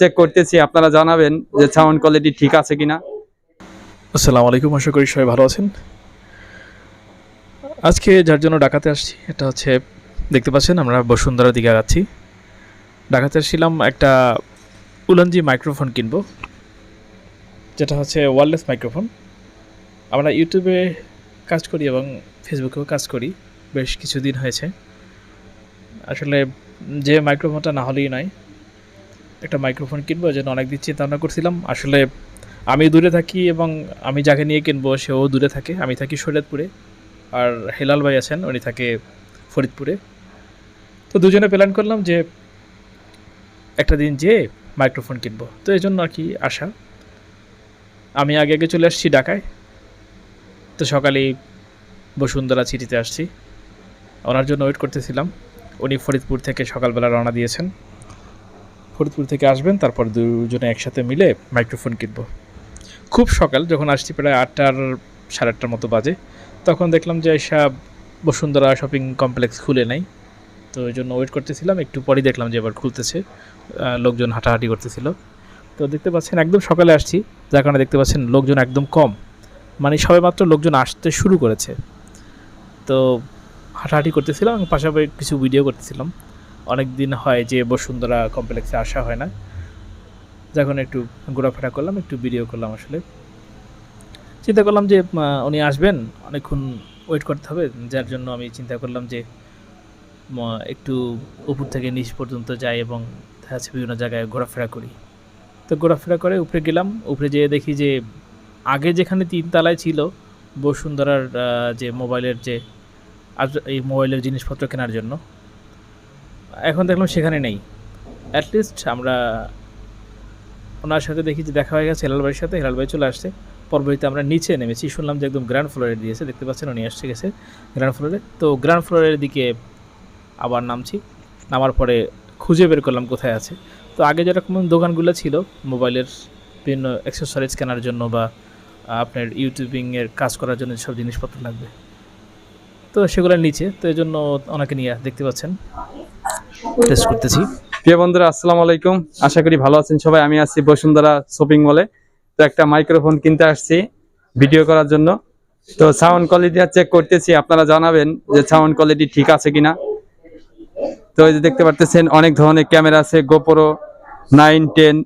Check করতেছি, আপনারা জানাবেন যে সাউন্ড কোয়ালিটি ঠিক আছে কিনা। আসসালামু আলাইকুম, আশা করি সবাই ভালো আছেন। আজকে যার জন্য ডাকাতে আসছি, এটা হচ্ছে, দেখতে পাচ্ছেন, আমরা বসুন্ধরার দিকে আগাচ্ছি। ডাকাতে আসছিলাম একটা উলানজি মাইক্রোফোন কিনবো, যেটা হচ্ছে ওয়ারলেস মাইক্রোফোন আমরা ইউটিউবে কাজ করি এবং ফেসবুকেও কাজ করি, বেশ কিছুদিন হয়েছে। আসলে যে মাইক্রোফোনটা না হলেই নয় একটা মাইক্রোফোন কিনবো, যেন অনেক দিন চিন্তা ভাবনা করছিলাম। আসলে আমি দূরে থাকি এবং আমি যাকে নিয়ে কিনবো, সেও দূরে থাকে। আমি থাকি শরীয়তপুরে। আর হেলাল ভাই আছেন, উনি থাকে ফরিদপুরে। তো দুজনে প্ল্যান করলাম যে একটা দিন যে মাইক্রোফোন কিনবো। তো এই জন্য আর কি আশা। আমি আগে আগে চলে আসছি ঢাকায়। তো সকালেই বসুন্ধরা সিটিতে আসছি। ওনার জন্য ওয়েট করতেছিলাম। উনি ফরিদপুর থেকে সকালবেলা রওনা দিয়েছেন। ফরিদপুর থেকে আসবেন, তারপর দুজনে একসাথে মিলে মাইক্রোফোন কিনবো। খুব সকাল, যখন আসছি প্রায় আটটার, সাড়ে আটটার মতো বাজে, তখন দেখলাম যে সব বসুন্ধরা শপিং কমপ্লেক্স খুলে নাই। তো ওই জন্য ওয়েট করতেছিলাম, একটু পরেই দেখলাম যে এবার খুলতেছে লোকজন হাঁটাহাঁটি করতেছিল। তো দেখতে পাচ্ছেন, একদম সকালে আসছি, যার কারণে দেখতে পাচ্ছেন লোকজন একদম কম। মানে সবে মাত্র লোকজন আসতে শুরু করেছে। তো হাঁটাহাঁটি করতেছিলাম এবং পাশাপাশি কিছু ভিডিও করতেছিলাম। অনেক দিন হয় যে বসুন্ধরা কমপ্লেক্সে আসা হয় না। যখন একটু ঘোরাফেরা করলাম, একটু ভিডিও করলাম আসলে। চিন্তা করলাম যে উনি আসবেন, অনেকক্ষণ ওয়েট করতে হবে। যার জন্য আমি চিন্তা করলাম যে একটু উপর থেকে নিচ পর্যন্ত যাই এবং যাচ্ছে বিভিন্ন জায়গায় ঘোরাফেরা করি। তো ঘোরাফেরা করে উপরে গেলাম, উপরে যেয়ে দেখি যে, আগে যেখানে তিনতলায় ছিল, বসুন্ধরার যে মোবাইলের যে, আজ- এই মোবাইলের জিনিসপত্র কেনার জন্য এখন দেখলাম সেখানে নেই। অ্যাটলিস্ট আমরা ওনার সাথে দেখি যে দেখা হয়ে গেছে, হেলাল ভাইয়ের সাথে, হেলাল ভাই চলে আসছে। পরবর্তীতে আমরা নিচে নেমেছি। শুনলাম যে একদম গ্রাউন্ড ফ্লোরে দিয়েছে দেখতে পাচ্ছেন উনি আসছে গেছে গ্র্যান্ড ফ্লোরে তো গ্র্যান্ড ফ্লোরের দিকে আবার নামছি। নামার পরে খুঁজে বের করলাম কোথায় আছে। তো আগে যেরকম দোকানগুলো ছিল, মোবাইলের বিভিন্ন অ্যাক্সেসরিজ কেনার জন্য বা আপনার ইউটিউবিংয়ের কাজ করার জন্য সব জিনিসপত্র লাগবে। তো সেগুলোর নিচে। তো এই জন্য ওনাকে নিয়ে দেখতে পাচ্ছেন। টেস্ট করতেছি। প্রিয় বন্ধুরা আসসালামু আলাইকুম। আশা করি ভালো আছেন সবাই। আমি আছি বসুন্ধরা শপিং মলে। তো একটা মাইক্রোফোন কিনতে আসছি ভিডিও করার জন্য। তো সাউন্ড কোয়ালিটি চেক করতেছি। আপনারা জানাবেন যে সাউন্ড কোয়ালিটি ঠিক আছে কিনা। তো এই যে দেখতে পারতেছেন অনেক ধরনের ক্যামেরা আছে। গোপরো নাইন টেন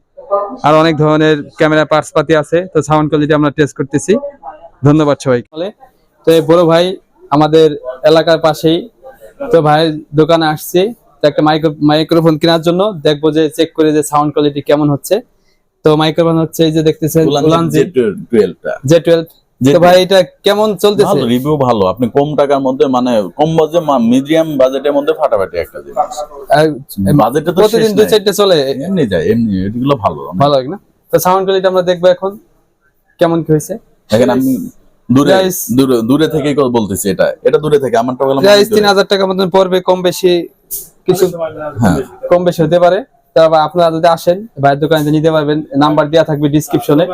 আর অনেক ধরনের ক্যামেরা পার্টস পাতি আছে। তো সাউন্ড কোয়ালিটি আমরা টেস্ট করতেছি। ধন্যবাদ সবাই তো এই বড় ভাই আমাদের এলাকার পাশেই। তো ভাইয়ের দোকানে আসছি। তো একটা মাইক্রো মাইক্রোফোন কেনার জন্য দেখব যে চেক করে যে সাউন্ড কোয়ালিটি কেমন হচ্ছে। তো মাইক্রোফোন হচ্ছে এই যে দেখতেছেন উলানজি জে টুয়েলভ তো ভাই এটা কেমন চলতেছে? ভালো রিভিউ ভালো। আপনি কম টাকার মধ্যে মানে কম বাজে মিডিয়াম বাজেটের মধ্যে ফাটাফাটি একটা জিনিস। বাজেটে তো প্রতিদিন দুই চারটে চলে। এমনি যায় এমনি এগুলো ভালো। ভালো হয় না? তো সাউন্ড কোয়ালিটি আমরা দেখব এখন। কেমন কি হয়েছে? দেখেন আমি দূরে দূরে দূরে থেকেই বলতেছি এটা। এটা দূরে থেকে প্রাইস তিন হাজার টাকার মতন পড়বে কম বেশি। কিছু হ্যাঁ কম বেশি হতে পারে। তারপর আপনারা যদি আসেন ভাইয়ের দোকানে নিতে পারবেন। নাম্বার দেওয়া থাকবে ডিসক্রিপশনে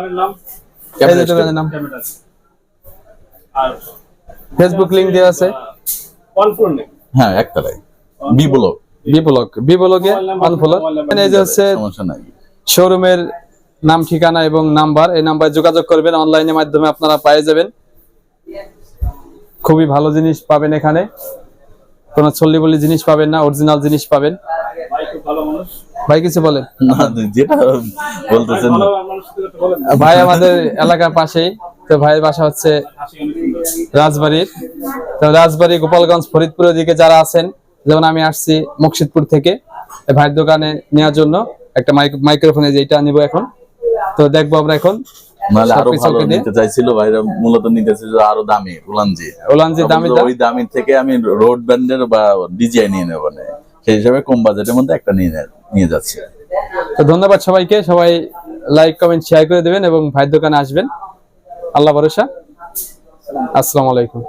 দোকানের নাম? ফেসবুক লিংক দেওয়া আছে। হ্যাঁ একটালাই B block B block B ব্লকে অন ফলো এই যে হচ্ছে সমস্যা নাই। শোরুমের নাম ঠিকানা এবং নাম্বার এই নাম্বারে যোগাযোগ করবেন। অনলাইনের মাধ্যমে আপনারা পেয়ে যাবেন। খুবই ভালো জিনিস পাবেন এখানে। কোনো ছল্লি বলি জিনিস পাবেন না অরিজিনাল জিনিস পাবেন। ভাই কিছু বলেন। যেটা বলতেছেন ভাই আমাদের এলাকার পাশেই তো ভাইয়ের বাসা হচ্ছে রাজবাড়ির। তো রাজবাড়ি গোপালগঞ্জ ফরিদপুরের দিকে যারা আছেন যেমন আমি আসছি মুর্শিদপুর থেকে ভাইয়ের দোকানে নেওয়ার জন্য একটা মাইক্রোফোনে যেটা নিব এখন। তো দেখব আমরা এখন। নাহলে আরও ভালো নিতে চাইছিল ভাইরা মূলত নিতে চাইছিল আরও দামি উলানজি। উলানজি দামি ওই দামি থেকে আমি রোড ব্যান্ডের বা ডিজাইন নিয়ে নেব মানে সেই হিসাবে কম বাজেটের মধ্যে একটা নিয়ে নিয়ে যাচ্ছি। তো ধন্যবাদ সবাইকে। সবাই লাইক কমেন্ট শেয়ার করে দেবেন এবং ভাই দোকানে আসবেন। আল্লাহ ভরসা। আসসালামু আলাইকুম।